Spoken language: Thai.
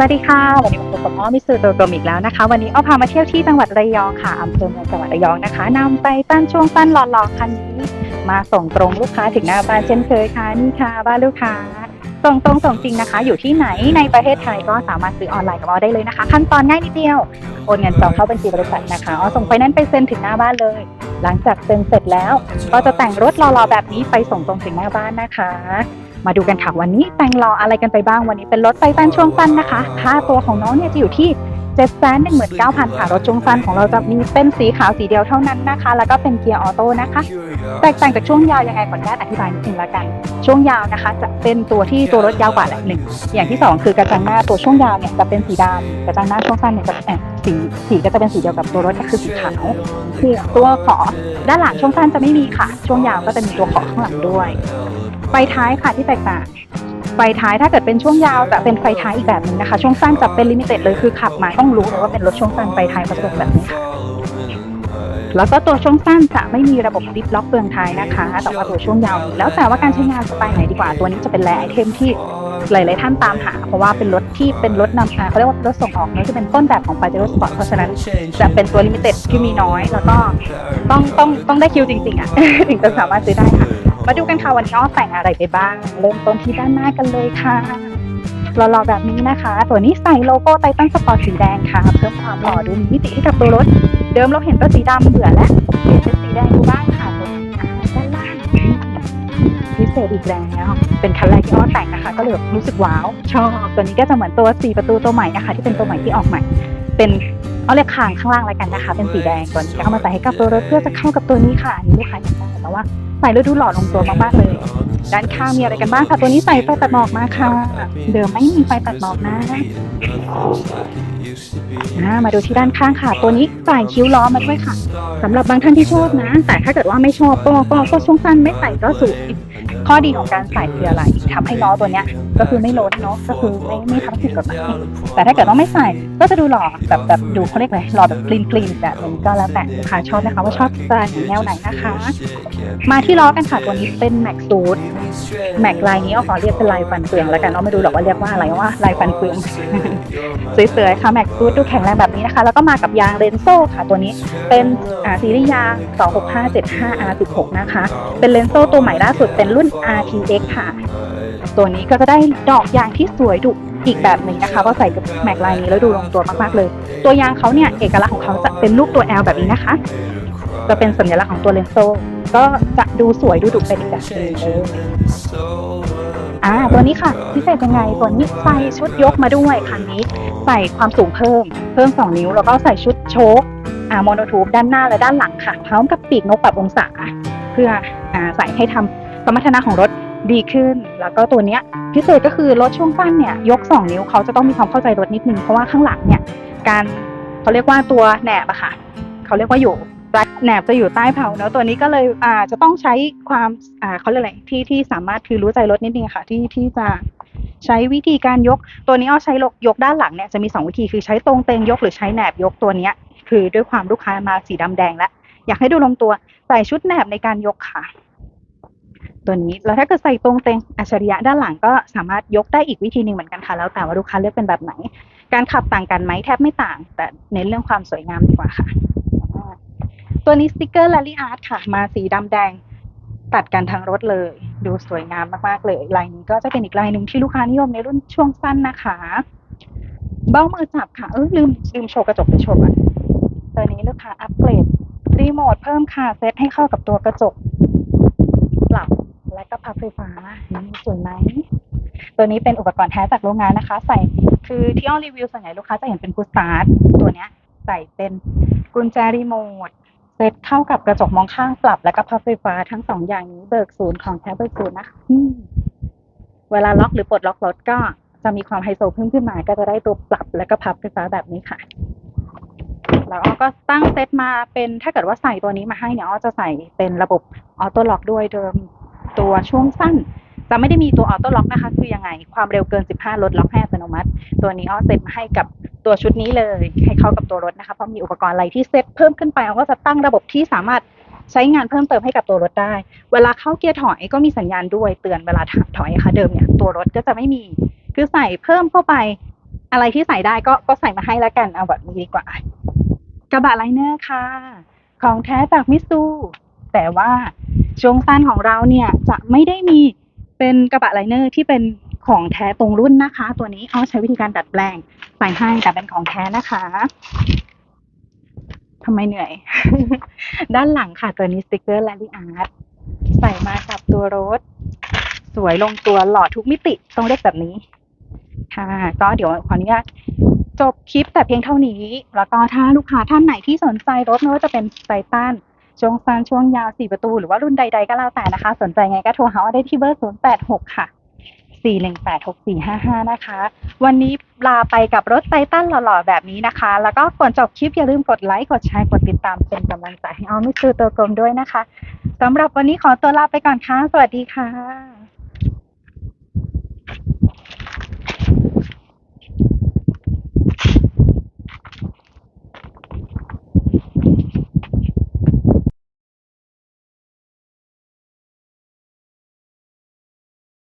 สวัสดีค่ะ วันนี้มาพบกับอ้อมิสเตอร์ตัวกลมอีกแล้วนะคะ วันนี้อ้อพามาเที่ยวที่จังหวัดระยองค่ะอำเภอเมืองจังหวัดระยองนะคะนำไปตั้นช่วงสั้นหล่อๆคันนี้ มาส่งตรงลูกค้าถึงหน้าบ้านเช่นเคยค่ะนี่ค่ะ บ้านลูกค้าส่งตรงส่งจริงนะคะ อยู่ที่ไหนในประเทศไทยก็สามารถซื้อออนไลน์กับอ้อได้เลยนะคะ ขั้นตอนง่ายนิดเดียวโอนเงินจองเข้าบัญชีบริษัทนะคะอ้อส่งไฟแนนซ์ไปเซ็นถึงหน้าบ้านเลย หลังจากเซ็นเสร็จแล้ว ก็จะแต่งรถรอๆแบบนี้ไปส่งตรงถึงหน้าบ้านนะคะ มาดูกันค่ะวันนี้แต่งรออะไรกันไปบ้างวันนี้เป็นรถไฟฟ้าช่วงสั้นนะคะ ค่าตัวของน้องเนี่ยจะอยู่ที่ 7 1 9 0 0 0 ค่ะ รถช่วงสั้นของเราจะมีเป็นสีขาวสีเดียวเท่านั้นนะคะ แล้วก็เป็นเกียร์ออโต้นะคะ แตกต่างจากช่วงยาวยังไงขออนุญาตอธิบายนิดนึงละกัน ช่วงยาวนะคะ จะเป็นตัวที่ตัวรถยาวกว่าแหละหนึ่ง อย่างที่สองคือกระจังหน้าตัวช่วงยาวเนี่ยจะเป็นสีดำกระจังหน้าช่วงสั้นเนี่ยจะเอ่อสีสีก็จะเป็นสีเดียวกับตัวรถก็คือสีขาวคือตัวขอด้านหลังช่วงสั้นจะไม่มีค่ะ ช่วงยาวก็จะมีตัวขอข้างหลังด้วยไฟท้ายค่ะที่แตกต่าง ไฟท้ายถ้าเกิดเป็นช่วงยาวจะเป็นไฟท้ายอีกแบบหนึงนะคะ ช่วงสั้นจะเป็นลิมิเต็ดเลยคือขับมาต้องรู้เลยว่าเป็นรถช่วงสั้นไฟท้ายเขาจะเป็นแบบนี้ค่ะแล้วก็ตัวช่วงสั้นจะไม่มีระบบดิฟล็อกเฟืองท้ายนะคะ แต่ว่าตัวช่วงยาว แล้วแต่ว่าการใช้งานสไตล์ไหนดีกว่า ตัวนี้จะเป็นแรไอเทมที่หลาย ๆ ท่านตามหา เพราะว่าเป็นรถที่เป็นรถนำทางเขาเรียกว่ารถส่งออกนอะจะเป็นต้นแบบของ Pajero Sport เพราะฉะนั้นจะเป็นตัวลิมิเต็ดที่มีน้อย แล้วก็ต้องต้องต้องได้คิวจริง ๆ อะ ถึงจะสามารถซื้อได้ค่ะ มาดูกันค่ะวันนี้อ้อแต่งอะไรไปบ้าง เริ่มต้นที่ด้านหน้ากันเลยค่ะหล่อๆแบบนี้นะคะ ตัวนี้ใส่โลโก้ไททันสปอร์ตสีแดงค่ะ เพิ่มความหล่อดูมีมิติให้กับตัวรถ เดิมเราเห็นตัวสีดำเบื่อแล้วเปลี่ยนเป็นสีแดงดูบ้างค่ะตัวนี้อ่าด้านล่างพิเศษอีกแล้วเป็นคันแรกที่อ้อแต่งนะคะ ก็เลยรู้สึกว้าว ชอบตัวนี้ก็จะเหมือนตัวสีประตูตัวใหม่นะคะที่เป็นตัวใหม่ที่ออกใหม่ เป็นเอาเรียกคางข้างล่างแล้วกันนะคะ เป็นสีแดงตัวนี้ก็เอามาใส่ให้กับตัวรถเพื่อจะเข้ากับตัวนี้ค่ะอันนี้ลูกค้าอยากได้แต่ว่า ส่แล้วดูหล่อลงตัวมากๆเลย ด้านข้างมีอะไรกันบ้างคะตัวนี้ใส่ไฟตัดหมอกมาค่ะ เดิมไม่มีไฟตัดหมอกนะอ่ามาดูที่ด้านข้างค่ะ ตัวนี้ใส่คิ้วล้อมาด้วยค่ะสำหรับบางท่านที่ชอบนะ แต่ถ้าเกิดว่าไม่ชอบก็ก็ก็ช่วงสั้นไม่ใส่ก็สวยข้อดีของการใส่คืออะไรทำให้ล้อตัวเนี้ย ก็คือไม่ล้นเนาะก็คือไม่ไม่ทำให้ผิดกฎหมายแต่ถ้าเกิดว่าไม่ใส่ก็จะดูหล่อแบบแบบดูเขาเรียกอะไรหล่อแบบคลีนคลีนแบบนี้ก็แล้วแต่ลูกค้าชอบนะคะว่าชอบสไตล์แนวไหนนะคะ มาที่ล้อกันค่ะตัวนี้เป็นแม็กซูดแม็กลายนี้เอาขอเรียกเป็นลายฟันเฟืองแล้วกันเนาะไม่ดูหรอกว่าเรียกว่าอะไรว่าลายฟันเฟือง สวยๆค่ะแม็กซูดดูแข็งแรงแบบนี้นะคะ แล้วก็มากับยางเรนโซ่ค่ะตัวนี้เป็นอ่าซีรีส์ยาง 26575R16 นะคะ เป็นเลนโซ่ตัวใหม่ล่าสุดเป็นรุ่น RTX ค่ะ ตัวนี้ก็จะได้ดอกยางที่สวยดุอีกแบบหนึ่งนะคะก็ใส่กับแม็กลายนี้แล้วดูลงตัวมากๆเลย ตัวยางเขาเนี่ยเอกลักษณ์ของเขาจะเป็นรูปตัว L แบบนี้นะคะ จะเป็นสัญลักษณ์ของตัวเลนโซ่ ก็จะดูสวยดูดุเป็นอีกแบบหนึงเลยอ่าตัวนี้ค่ะ พิเศษยังไงตัวนี้ใส่ชุดยกมาด้วยคันนี้ ใส่ความสูงเพิ่ม เพิ่ม 2 นิ้ว แล้วก็ใส่ชุดโชคอ่าโมโนทูบด้านหน้าและด้านหลังค่ะ พร้อมกับปีกนกปรับองศา เพื่ออ่าใส่ให้ทำสมรรถนะของรถดีขึ้น แล้วก็ตัวเนี้ยพิเศษก็คือรถช่วงสั้นเนี่ยยก 2 นิ้วเขาจะต้องมีความเข้าใจรถนิดนึงเพราะว่าข้างหลังเนี่ยการเขาเรียกว่าตัวแหนบอะค่ะ เขาเรียกว่าอยู่ แหนบจะอยู่ใต้เผาเนอะตัวนี้ก็เลยอ่าจะต้องใช้ความอ่าเขาเรียกอะไรที่ที่สามารถคือรู้ใจรถนิดนึงค่ะ ที่ที่จะใช้วิธีการยก ตัวนี้เอาใช้ยกยกด้านหลังเนี่ยจะมี 2 วิธีคือใช้ตรงเตงยกหรือใช้แหนบยกตัวเนี้ย คือด้วยความลูกค้ามาสีดำแดงแล้วอยากให้ดูลงตัวใส่ชุดแหนบในการยกค่ะ ตัวนี้แล้วถ้าเกิดใส่ตรงเตงอัจฉริยะด้านหลังก็สามารถยกได้อีกวิธีหนึ่งเหมือนกันค่ะ แล้วแต่ว่าลูกค้าเลือกเป็นแบบไหน การขับต่างกันไหมแทบไม่ต่าง แต่เน้นเรื่องความสวยงามดีกว่าค่ะ ตัวนี้สติกเกอร์ Rally Art ค่ะ มาสีดำแดง ตัดกันทั้งรถเลย ดูสวยงามมากๆเลยลายนี้ก็จะเป็นอีกลายหนึ่งที่ลูกค้านิยมในรุ่นช่วงสั้นนะคะ เบ้ามือจับค่ะ เออลืมลืมโชว์กระจกไปโชว์ก่อนตัวนี้ลูกค้าอัปเกรดรีโมทเพิ่มค่ะเซตให้เข้ากับตัวกระจกปรับและก็พับไฟฟ้านี่สวยไหมตัวนี้เป็นอุปกรณ์แท้จากโรงงานนะคะ ใส่คือที่อ้อรีวิวส่วนใหญ่ลูกค้าจะเห็นเป็นพุชสตาร์ทตัวเนี้ย ใส่เป็นกุญแจรีโมท เซตเข้ากับกระจกมองข้างปรับ และก็พับไฟฟ้าทั้งสองอย่างนี้เบิกศูนย์ของแท้เบิกศูนย์นะคะเวลาล็อกหรือปลดล็อกรถก็จะมีความไฮโซเพิ่มขึ้นมา ก็จะได้ตัวปรับและก็พับไฟฟ้าแบบนี้ค่ะแล้วอ้อก็ตั้งเซตมาเป็นถ้าเกิดว่าใส่ตัวนี้มาให้เนี่ยอ้อจะใส่เป็นระบบออโต้ล็อกด้วยเดิมตัวช่วงสั้น จะไม่ได้มีตัวออโต้ล็อกนะคะ คือยังไง ความเร็วเกิน 15 ลดล็อกให้อัตโนมัติ ตัวนี้อ้อเซตมาให้กับ ตัวชุดนี้เลยให้เข้ากับตัวรถนะคะเพราะมีอุปกรณ์อะไรที่เซตเพิ่มขึ้นไปอ้อก็จะตั้งระบบที่สามารถใช้งานเพิ่มเติมให้กับตัวรถได้ เวลาเข้าเกียร์ถอยก็มีสัญญาณด้วยเตือนเวลาถอยค่ะเดิมเนี่ยตัวรถก็จะไม่มีคือใส่เพิ่มเข้าไป อะไรที่ใส่ได้ก็ก็ใส่มาให้แล้วกันเอาแบบนี้ดีกว่ากระบะไลเนอร์ค่ะ ของแท้จากมิตซูแต่ว่าช่วงสั้นของเราเนี่ยจะไม่ได้มีเป็นกระบะไลเนอร์ที่เป็นของแท้ตรงรุ่นนะคะ ตัวนี้เขาใช้วิธีการดัดแปลง ใส่ให้แต่เป็นของแท้นะคะทำไมเหนื่อย ด้านหลังค่ะตัวนี้สติกเกอร์แลลี่อาร์ตใส่มากับตัวรถ สวยลงตัวหล่อทุกมิติต้องเรียกแบบนี้ ค่ะ ก็เดี๋ยวขออนุญาตจบคลิปแต่เพียงเท่านี้ แล้วก็ถ้าลูกค้าท่านไหนที่สนใจรถไม่ว่าจะเป็นไททันช่วงสั้นช่วงยาว4ประตู หรือว่ารุ่นใดๆก็แล้วแต่นะคะ สนใจไงก็โทรหาว่าได้ที่เบอร์ 086 ค่ะ 4186455 นะคะ วันนี้ลาไปกับรถไททันหล่อๆ แบบนี้นะคะ แล้วก็ก่อนจบคลิปอย่าลืมกดไลค์ กดแชร์ กดติดตามเป็นกำลังใจให้ออมมิสซูตัวกลมด้วยนะคะสำหรับวันนี้ขอตัวลาไปก่อนค่ะ สวัสดีค่ะ